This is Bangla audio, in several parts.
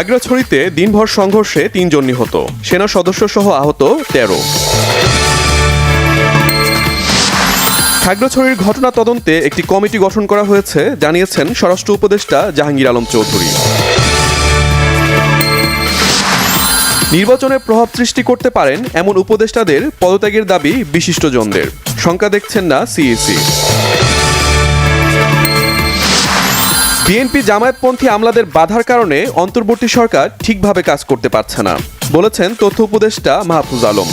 খাগড়াছড়িতে দিনভর সংঘর্ষে তিনজন নিহত। সেনা সদস্য সহ আহত তেরো। খাগড়াছড়ির ঘটনা তদন্তে একটি কমিটি গঠন করা হয়েছে, জানিয়েছেন স্বরাষ্ট্র উপদেষ্টা জাহাঙ্গীর আলম চৌধুরী। নির্বাচনে প্রভাব সৃষ্টি করতে পারেন এমন উপদেষ্টাদের পদত্যাগের দাবি বিশিষ্টজনদের। শঙ্কা দেখছেন না সিইসি। বিএনপি জামায়াতপন্থী আমলাদের বাধার কারণে অন্তর্বর্তী সরকার ঠিকভাবে কাজ করতে পারছে না, বলেছেন তথ্য উপদেষ্টা মাহফুজ আলম।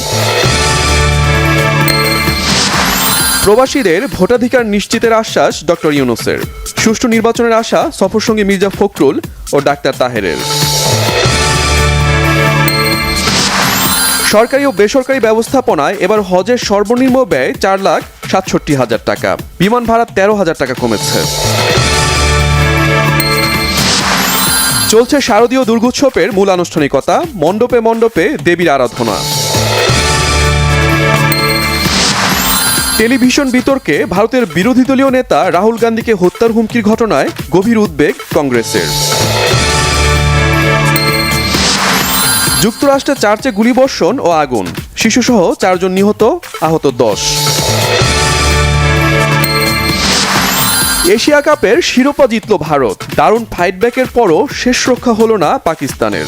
প্রবাসীদের ভোটাধিকার নিশ্চিতের আশ্বাস ডক্টর ইউনুসের। সুষ্ঠু নির্বাচনের আশা সফরসঙ্গী মির্জা ফখরুল ও ডাক্তার তাহেরের। সরকারি ও বেসরকারি ব্যবস্থাপনায় এবার হজের সর্বনিম্ন ব্যয় চার লাখ সাতষট্টি হাজার টাকা। বিমান ভাড়া তেরো হাজার টাকা কমেছে। চলছে শারদীয় দুর্গোৎসবের মূল আনুষ্ঠানিকতা, মণ্ডপে মণ্ডপে দেবীর আরাধনা। টেলিভিশন বিতর্কে ভারতের বিরোধী দলীয় নেতা রাহুল গান্ধীকে হত্যার হুমকির ঘটনায় গভীর উদ্বেগ কংগ্রেসের। যুক্তরাষ্ট্রে চার্চে গুলিবর্ষণ ও আগুন। শিশুসহ চারজন নিহত, আহত দশ। এশিয়া কাপের শিরোপা জিতল ভারত। দারুণ ফাইটব্যাকের পরও শেষ রক্ষা হলো না পাকিস্তানের।